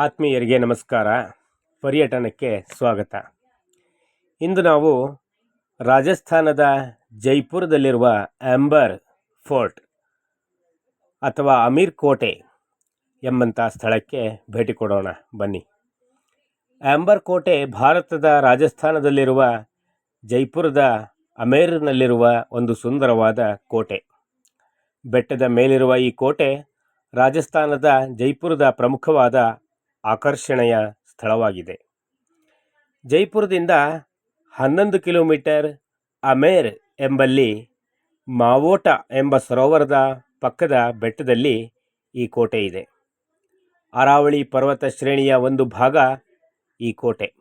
ಆತ್ಮೀಯರಿಗೆ ನಮಸ್ಕಾರ. ಪರ್ಯಟನಕ್ಕೆ ಸ್ವಾಗತ. ಇಂದು ನಾವು ರಾಜಸ್ಥಾನದ ಜೈಪುರದಲ್ಲಿರುವ ಆಂಬರ್ ಫೋರ್ಟ್ ಅಥವಾ ಅಮೀರ್ ಕೋಟೆ ಎಂಬಂಥ ಸ್ಥಳಕ್ಕೆ ಭೇಟಿ ಕೊಡೋಣ. ಬನ್ನಿ. ಆಂಬರ್ ಕೋಟೆ ಭಾರತದ ರಾಜಸ್ಥಾನದಲ್ಲಿರುವ ಜೈಪುರದ ಅಮೇರ್ನಲ್ಲಿರುವ ಒಂದು ಸುಂದರವಾದ ಕೋಟೆ. ಬೆಟ್ಟದ ಮೇಲಿರುವ ಈ ಕೋಟೆ ರಾಜಸ್ಥಾನದ ಜೈಪುರದ ಪ್ರಮುಖವಾದ ಆಕರ್ಷಣೆಯ ಸ್ಥಳವಾಗಿದೆ. ಜೈಪುರದಿಂದ ಹನ್ನೊಂದು ಕಿಲೋಮೀಟರ್ ಅಮೇರ್ ಎಂಬಲ್ಲಿ ಮಾವೋಟ ಎಂಬ ಸರೋವರದ ಪಕ್ಕದ ಬೆಟ್ಟದಲ್ಲಿ ಈ ಕೋಟೆ ಇದೆ. ಅರಾವಳಿ ಪರ್ವತ ಶ್ರೇಣಿಯ ಒಂದು ಭಾಗ ಈ ಕೋಟೆ.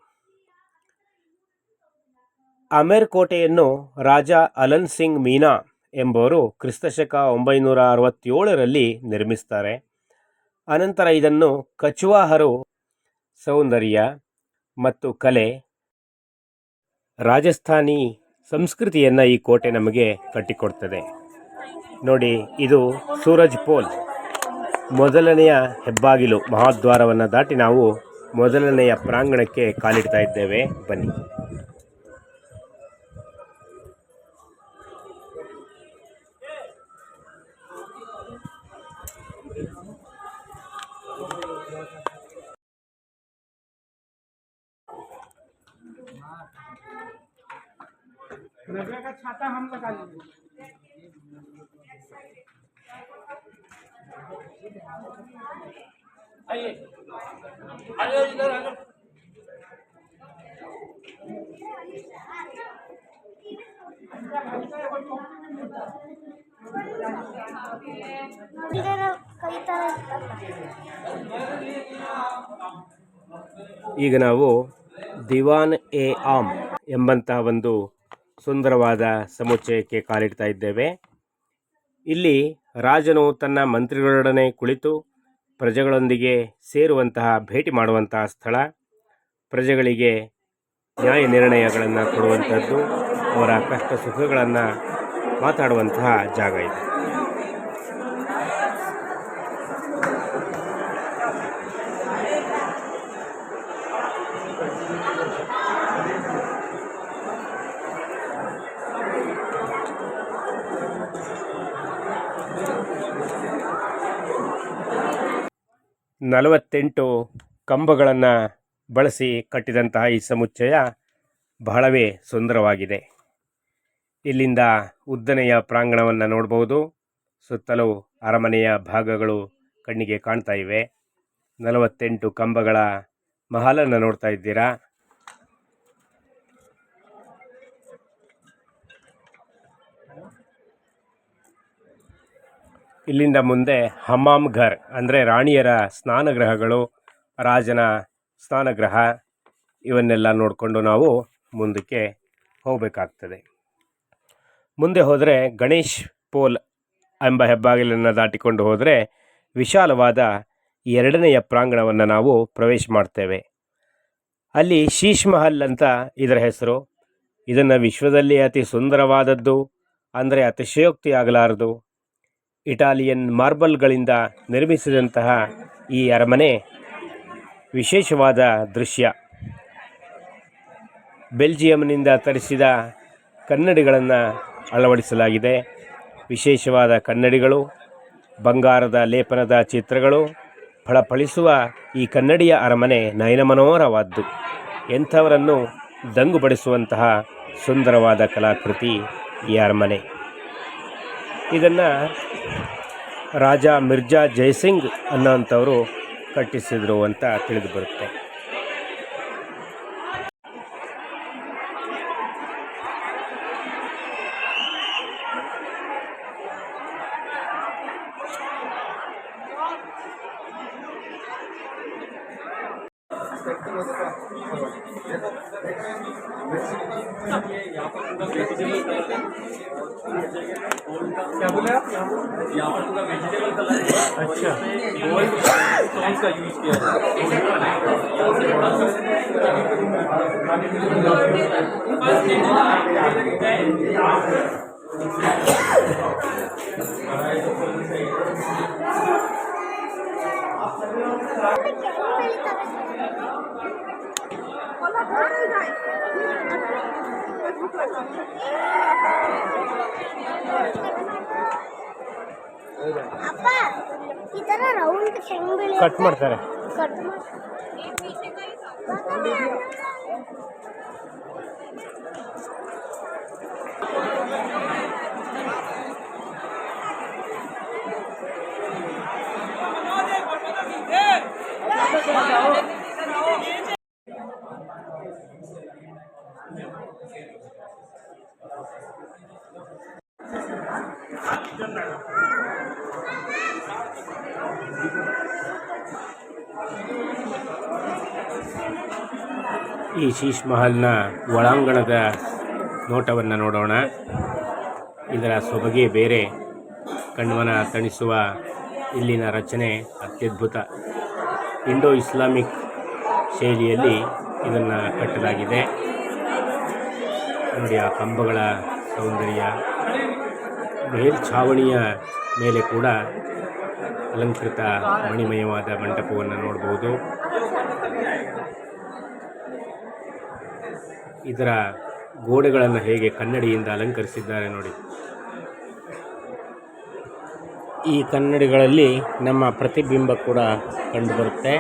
ಅಮೇರ್ ಕೋಟೆಯನ್ನು ರಾಜ ಅಲನ್ ಸಿಂಗ್ ಮೀನಾ ಎಂಬವರು ಕ್ರಿಸ್ತಶಕ ಒಂಬೈನೂರ ಅರವತ್ತೇಳರಲ್ಲಿ ನಿರ್ಮಿಸ್ತಾರೆ. ಅನಂತರ ಇದನ್ನು ಕಚುವಾಹರು, ಸೌಂದರ್ಯ ಮತ್ತು ಕಲೆ, ರಾಜಸ್ಥಾನಿ ಸಂಸ್ಕೃತಿಯನ್ನು ಈ ಕೋಟೆ ನಮಗೆ ಕಟ್ಟಿಕೊಡ್ತದೆ. ನೋಡಿ, ಇದು ಸೂರಜ್ ಪೋಲ್. ಮೊದಲನೆಯ ಹೆಬ್ಬಾಗಿಲು ಮಹಾದ್ವಾರವನ್ನು ದಾಟಿ ನಾವು ಮೊದಲನೆಯ ಪ್ರಾಂಗಣಕ್ಕೆ ಕಾಲಿಡ್ತಾ ಇದ್ದೇವೆ. ಬನ್ನಿ. छाता हम लगा लेंगे आइए आइए इधर आइए ಇದರ ಕೈ ಥರ ಇತ್ತಲ್ಲ ಈಗ ನಾವು ದಿವಾನ್ ಎ ಆಮ್ ಎಂಬಂತಹ ಒಂದು ಸುಂದರವಾದ ಸಮುಚ್ಚಯಕ್ಕೆ ಕಾಲಿಡ್ತಾ ಇದ್ದೇವೆ. ಇಲ್ಲಿ ರಾಜನು ತನ್ನ ಮಂತ್ರಿಗಳೊಡನೆ ಕುಳಿತು ಪ್ರಜೆಗಳೊಂದಿಗೆ ಸೇರುವಂತಹ ಭೇಟಿ ಮಾಡುವಂತಹ ಸ್ಥಳ, ಪ್ರಜೆಗಳಿಗೆ ನ್ಯಾಯ ನಿರ್ಣಯಗಳನ್ನು ಕೊಡುವಂಥದ್ದು ಅವರ ಕಷ್ಟ ಸುಖಗಳನ್ನು ಮಾತಾಡುವಂತಹ ಜಾಗ ಇದು. ನಲವತ್ತೆಂಟು ಕಂಬಗಳನ್ನು ಬಳಸಿ ಕಟ್ಟಿದಂತಹ ಈ ಸಮುಚ್ಚಯ ಬಹಳವೇ ಸುಂದರವಾಗಿದೆ. ಇಲ್ಲಿಂದ ಉದ್ದನೆಯ ಪ್ರಾಂಗಣವನ್ನು ನೋಡಬಹುದು ಸುತ್ತಲೂ ಅರಮನೆಯ ಭಾಗಗಳು ಕಣ್ಣಿಗೆ ಕಾಣ್ತಾ ಇವೆ. ನಲವತ್ತೆಂಟು ಕಂಬಗಳ ಮಹಲನ್ನು ನೋಡ್ತಾ ಇದ್ದೀರಾ? ಇಲ್ಲಿಂದ ಮುಂದೆ ಹಮಾಮ್ ಘರ್, ಅಂದರೆ ರಾಣಿಯರ ಸ್ನಾನಗೃಹಗಳು, ರಾಜನ ಸ್ನಾನಗೃಹ, ಇವನ್ನೆಲ್ಲ ನೋಡಿಕೊಂಡು ನಾವು ಮುಂದಕ್ಕೆ ಹೋಗಬೇಕಾಗ್ತದೆ. ಮುಂದೆ ಹೋದರೆ ಗಣೇಶ್ ಪೋಲ್ ಎಂಬ ಹೆಬ್ಬಾಗಿಲನ್ನು ದಾಟಿಕೊಂಡು ಹೋದರೆ ವಿಶಾಲವಾದ ಎರಡನೆಯ ಪ್ರಾಂಗಣವನ್ನು ನಾವು ಪ್ರವೇಶ ಮಾಡ್ತೇವೆ. ಅಲ್ಲಿ ಶೀಶ್ ಮಹಲ್ ಅಂತ ಇದರ ಹೆಸರು. ಇದನ್ನು ವಿಶ್ವದಲ್ಲಿ ಅತಿ ಸುಂದರವಾದದ್ದು, ಅಂದರೆ ಅತಿಶಯೋಕ್ತಿ ಆಗಲಾರದು ಇಟಾಲಿಯನ್ ಮಾರ್ಬಲ್ಗಳಿಂದ ನಿರ್ಮಿಸಿದಂತಹ ಈ ಅರಮನೆ ವಿಶೇಷವಾದ ದೃಶ್ಯ. ಬೆಲ್ಜಿಯಂನಿಂದ ತರಿಸಿದ ಕನ್ನಡಿಗಳನ್ನು ಅಳವಡಿಸಲಾಗಿದೆ. ವಿಶೇಷವಾದ ಕನ್ನಡಿಗಳು, ಬಂಗಾರದ ಲೇಪನದ ಚಿತ್ರಗಳು, ಫಳಫಳಿಸುವ ಈ ಕನ್ನಡಿಯ ಅರಮನೆ ನಯನಮನೋಹರವಾದ್ದು ಎಂಥವರನ್ನು ದಂಗುಪಡಿಸುವಂತಹ ಸುಂದರವಾದ ಕಲಾಕೃತಿ ಈ ಅರಮನೆ. ಇದನ್ನು ರಾಜ ಮಿರ್ಜಾ ಜಯಸಿಂಗ್ ಅನ್ನೋಂಥವರು ಕಟ್ಟಿಸಿದರು ಅಂತ ತಿಳಿದು ಬರುತ್ತೆ. क्या बोले आप? यहाँ पर पूरा वेजिटेबल कलर अच्छा। गोल्ड स्टोन का यूज़ किया है ಅದಕ್ಕೆ ಅಪ್ಪ ಈ ತರ ರೌಂಡ್ ಹೆಂಗ್ ಬೆಳಿ ಕಟ್ ಮಾಡ್ತಾರೆ. ಈ ಶೀಶ್ ಮಹಲ್ನ ಒಳಾಂಗಣದ ನೋಟವನ್ನು ನೋಡೋಣ. ಇದರ ಸೊಬಗೆ ಬೇರೆ ಕಣ್ಮನ ತಣಿಸುವ ಇಲ್ಲಿನ ರಚನೆ ಅತ್ಯದ್ಭುತ. ಇಂಡೋ ಇಸ್ಲಾಮಿಕ್ ಶೈಲಿಯಲ್ಲಿ ಇದನ್ನು ಕಟ್ಟಲಾಗಿದೆ. ನೋಡಿ ಆ ಕಂಬಗಳ ಸೌಂದರ್ಯ. ಮೇಲ್ಛಾವಣಿಯ ಮೇಲೆ ಕೂಡ ಅಲಂಕೃತ ಮಣಿಮಯವಾದ ಮಂಟಪವನ್ನು ನೋಡಬಹುದು ಇದರ ಗೋಡೆಗಳನ್ನು ಹೇಗೆ ಕನ್ನಡಿಯಿಂದ ಅಲಂಕರಿಸಿದ್ದಾರೆ ನೋಡಿ. ಈ ಕನ್ನಡಿಗಳಲ್ಲಿ ನಮ್ಮ ಪ್ರತಿಬಿಂಬ ಕೂಡ ಕಂಡುಬರುತ್ತೆ.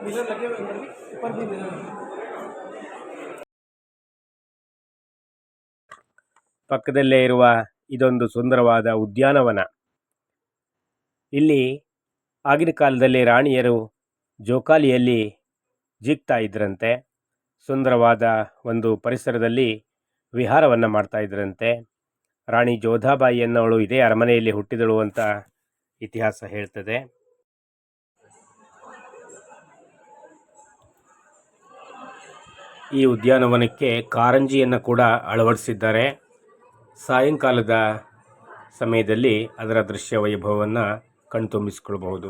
मिरर लगे हुए अंदर भी ऊपर भी मिरर लगे ಪಕ್ಕದಲ್ಲೇ ಇರುವ ಇದೊಂದು ಸುಂದರವಾದ ಉದ್ಯಾನವನ ಇಲ್ಲಿ ಆಗಿನ ಕಾಲದಲ್ಲಿ ರಾಣಿಯರು ಜೋಕಾಲಿಯಲ್ಲಿ ಜಿಗ್ತಾ ಇದ್ರಂತೆ ಸುಂದರವಾದ ಒಂದು ಪರಿಸರದಲ್ಲಿ ವಿಹಾರವನ್ನು ಮಾಡ್ತಾ ಇದ್ರಂತೆ ರಾಣಿ ಜೋಧಾಬಾಯಿ ಅನ್ನೋಳು ಇದೇ ಅರಮನೆಯಲ್ಲಿ ಹುಟ್ಟಿದಳು ಅಂತ ಇತಿಹಾಸ ಹೇಳ್ತದೆ ಈ ಉದ್ಯಾನವನಕ್ಕೆ ಕಾರಂಜಿಯನ್ನು ಕೂಡ ಅಳವಡಿಸಿದ್ದಾರೆ. ಸಾಯಂಕಾಲದ ಸಮಯದಲ್ಲಿ ಅದರ ದೃಶ್ಯ ವೈಭವವನ್ನು ಕಣ್ತುಂಬಿಸಿಕೊಳ್ಬಹುದು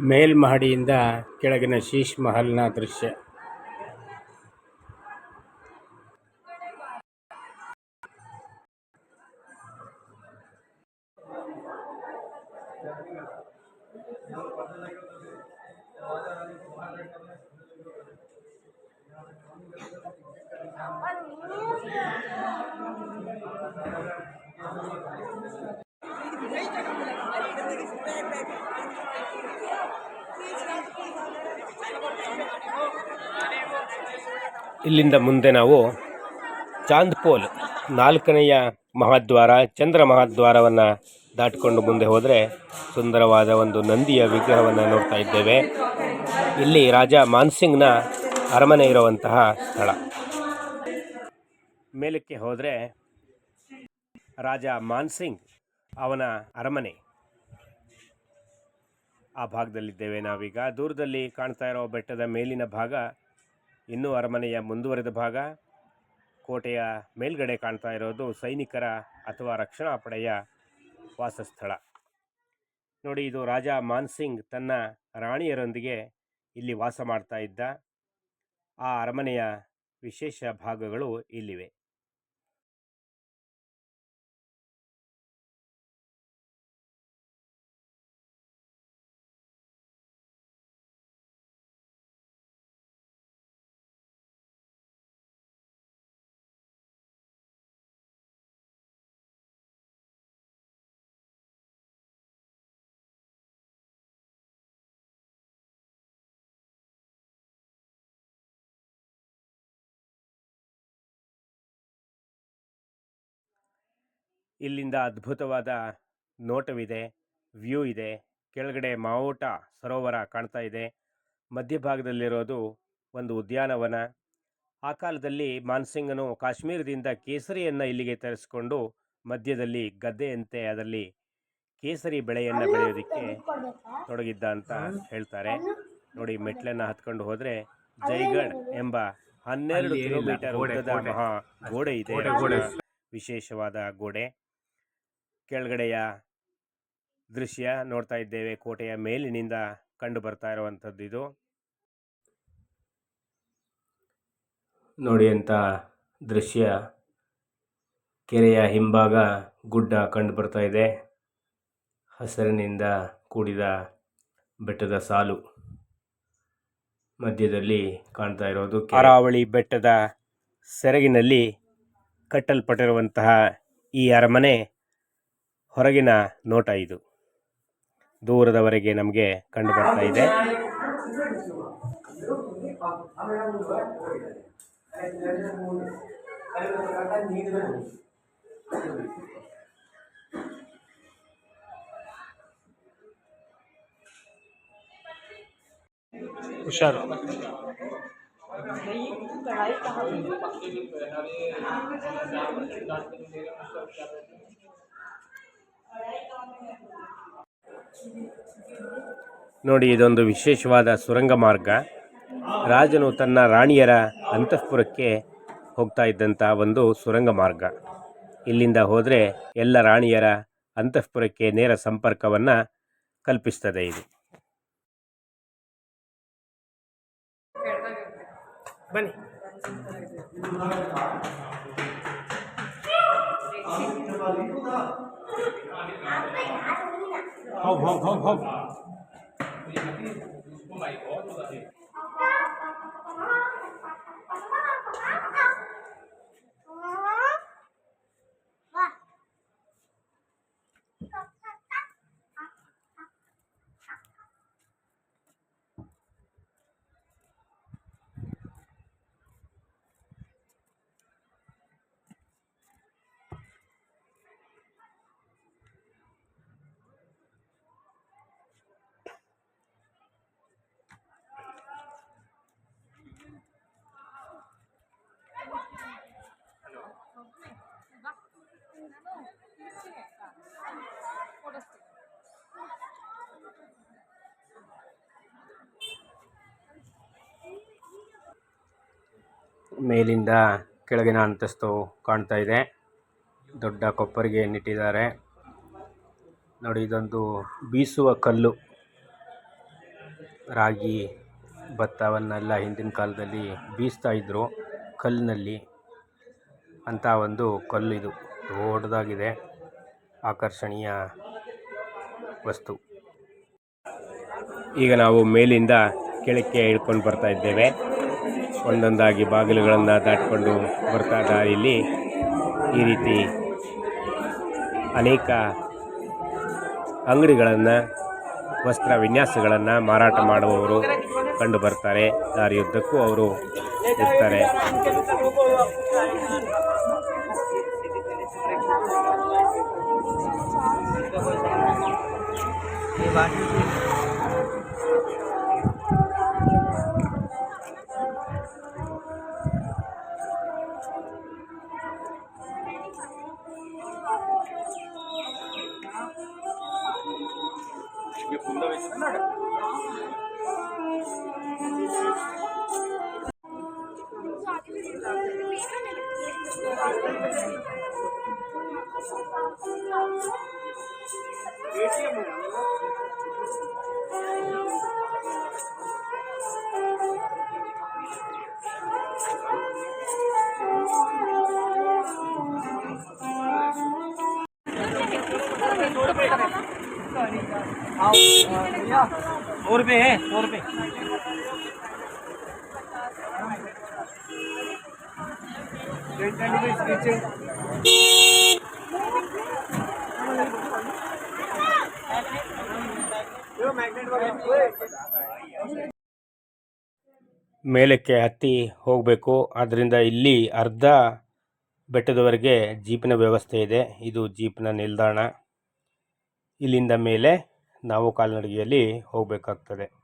ಮೇಲ್ಮಹಡಿಯಿಂದ ಕೆಳಗಿನ ಶೀಶ್ ಮಹಲ್ನ ದೃಶ್ಯ. ಇಲ್ಲಿಂದ ಮುಂದೆ ನಾವು ಚಾಂದ್ಪೋಲ್ ನಾಲ್ಕನೆಯ ಮಹಾದ್ವಾರ ಚಂದ್ರ ಮಹಾದ್ವಾರವನ್ನು ದಾಟಿಕೊಂಡು ಮುಂದೆ ಹೋದರೆ ಸುಂದರವಾದ ಒಂದು ನಂದಿಯ ವಿಗ್ರಹವನ್ನು ನೋಡ್ತಾ ಇದ್ದೇವೆ. ಇಲ್ಲಿ ರಾಜ ಮಾನ್ಸಿಂಗ್ನ ಅರಮನೆ ಇರುವಂತಹ ಸ್ಥಳ. ಮೇಲಕ್ಕೆ ಹೋದರೆ ರಾಜ ಮಾನ್ಸಿಂಗ್ ಅವನ ಅರಮನೆ. ಆ ಭಾಗದಲ್ಲಿದ್ದೇವೆ ನಾವೀಗ. ದೂರದಲ್ಲಿ ಕಾಣ್ತಾ ಇರೋ ಬೆಟ್ಟದ ಮೇಲಿನ ಭಾಗ ಇನ್ನೂ ಅರಮನೆಯ ಮುಂದುವರೆದ ಭಾಗ. ಕೋಟೆಯ ಮೇಲ್ಗಡೆ ಕಾಣ್ತಾ ಇರೋದು ಸೈನಿಕರ ಅಥವಾ ರಕ್ಷಣಾ ಪಡೆಯ ವಾಸಸ್ಥಳ. ನೋಡಿ, ಇದು ರಾಜ ಮಾನ್ಸಿಂಗ್ ತನ್ನ ರಾಣಿಯರೊಂದಿಗೆ ಇಲ್ಲಿ ವಾಸ ಮಾಡ್ತಾ ಇದ್ದ. ಆ ಅರಮನೆಯ ವಿಶೇಷ ಭಾಗಗಳು ಇಲ್ಲಿವೆ. ಇಲ್ಲಿಂದ ಅದ್ಭುತವಾದ ನೋಟವಿದೆ ವ್ಯೂ ಇದೆ ಕೆಳಗಡೆ ಮಾವೋಟ ಸರೋವರ ಕಾಣ್ತಾ ಇದೆ. ಮಧ್ಯಭಾಗದಲ್ಲಿರೋದು ಒಂದು ಉದ್ಯಾನವನ. ಆ ಕಾಲದಲ್ಲಿ ಮಾನ್ಸಿಂಗನು ಕಾಶ್ಮೀರದಿಂದ ಕೇಸರಿಯನ್ನು ಇಲ್ಲಿಗೆ ತರಿಸಿಕೊಂಡು ಮಧ್ಯದಲ್ಲಿ ಗದ್ದೆಯಂತೆ ಅದರಲ್ಲಿ ಕೇಸರಿ ಬೆಳೆಯನ್ನು ಬೆಳೆಯೋದಕ್ಕೆ ತೊಡಗಿದ್ದ ಅಂತ ಹೇಳ್ತಾರೆ. ನೋಡಿ ಮೆಟ್ಲನ್ನು ಹತ್ಕೊಂಡು ಹೋದರೆ ಜೈಗಢ್ ಎಂಬ ಹನ್ನೆರಡು ಕಿಲೋಮೀಟರ್ ಗೋಡೆ, ಉದ್ದದ ಗೋಡೆ. ಮಹಾ ಗೋಡೆ ಇದೆ. ವಿಶೇಷವಾದ ಗೋಡೆ. ಕೆಳಗಡೆಯ ದೃಶ್ಯ ನೋಡ್ತಾ ಇದ್ದೇವೆ. ಕೋಟೆಯ ಮೇಲಿನಿಂದ ಕಂಡು ಬರ್ತಾ ಇರುವಂಥದ್ದು ಇದು. ನೋಡಿ ಅಂತ ದೃಶ್ಯ. ಕೆರೆಯ ಹಿಂಭಾಗ ಗುಡ್ಡ ಕಂಡು ಬರ್ತಾ ಇದೆ. ಹಸಿರಿನಿಂದ ಕೂಡಿದ ಬೆಟ್ಟದ ಸಾಲು ಮಧ್ಯದಲ್ಲಿ ಕಾಣ್ತಾ ಇರೋದು ಕರಾವಳಿ ಬೆಟ್ಟದ ಸೆರಗಿನಲ್ಲಿ ಕಟ್ಟಲ್ಪಟ್ಟಿರುವಂತಹ ಈ ಅರಮನೆ ಹೊರಗಿನ ನೋಟ ಇದು. ದೂರದವರೆಗೆ ನಮಗೆ ಕಂಡು ಬರ್ತಾ ಇದೆ. ಹುಷಾರು. ನೋಡಿ, ಇದೊಂದು ವಿಶೇಷವಾದ ಸುರಂಗ ಮಾರ್ಗ. ರಾಜನು ತನ್ನ ರಾಣಿಯರ ಅಂತಃಪುರಕ್ಕೆ ಹೋಗ್ತಾ ಇದ್ದಂಥ ಒಂದು ಸುರಂಗ ಮಾರ್ಗ. ಇಲ್ಲಿಂದ ಹೋದರೆ ಎಲ್ಲ ರಾಣಿಯರ ಅಂತಃಪುರಕ್ಕೆ ನೇರ ಸಂಪರ್ಕವನ್ನು ಕಲ್ಪಿಸ್ತದೆ ಇದು. ಬನ್ನಿ. ಹೋಗ್ ಹೋಗ್ ಹೋಗ್ ಹೋಗ್ ಮೇಲಿಂದ ಕೆಳಗಿನ ಅಂತಸ್ತು ಕಾಣ್ತಾ ಇದೆ. ದೊಡ್ಡ ಕೊಪ್ಪರಿಗೆ ನೆಟ್ಟಿದ್ದಾರೆ. ನೋಡಿ, ಇದೊಂದು ಬೀಸುವ ಕಲ್ಲು. ರಾಗಿ ಭತ್ತವನ್ನೆಲ್ಲ ಹಿಂದಿನ ಕಾಲದಲ್ಲಿ ಬೀಸ್ತಾ ಇದ್ದರು ಕಲ್ಲಿನಲ್ಲಿ. ಅಂತ ಒಂದು ಕಲ್ಲು ಇದು. ದೊಡ್ಡದಾಗಿದೆ. ಆಕರ್ಷಣೀಯ ವಸ್ತು. ಈಗ ನಾವು ಮೇಲಿಂದ ಕೆಳಕ್ಕೆ ಇಳ್ಕೊಂಡು ಬರ್ತಾ ಇದ್ದೇವೆ. ಒಂದೊಂದಾಗಿ ಬಾಗಿಲುಗಳನ್ನು ದಾಟಿಕೊಂಡು ಬರ್ತಾ ದಾರಿಯಲ್ಲಿ ಈ ರೀತಿ ಅನೇಕ ಅಂಗಡಿಗಳನ್ನು, ವಸ್ತ್ರ ವಿನ್ಯಾಸಗಳನ್ನು ಮಾರಾಟ ಮಾಡುವವರು ಕಂಡು ಬರ್ತಾರೆ. ದಾರಿಯುದ್ದಕ್ಕೂ ಅವರು ಇರ್ತಾರೆ. सौ रुपये है सौ रुपये ಮೇಲಕ್ಕೆ ಹತ್ತಿ ಹೋಗಬೇಕು. ಆದ್ದರಿಂದ ಇಲ್ಲಿ ಅರ್ಧ ಬೆಟ್ಟದವರೆಗೆ ಜೀಪಿನ ವ್ಯವಸ್ಥೆ ಇದೆ. ಇದು ಜೀಪ್ನ ನಿಲ್ದಾಣ. ಇಲ್ಲಿಂದ ಮೇಲೆ ನಾವು ಕಾಲ್ನಡಿಗೆಯಲ್ಲಿ ಹೋಗಬೇಕಾಗ್ತದೆ.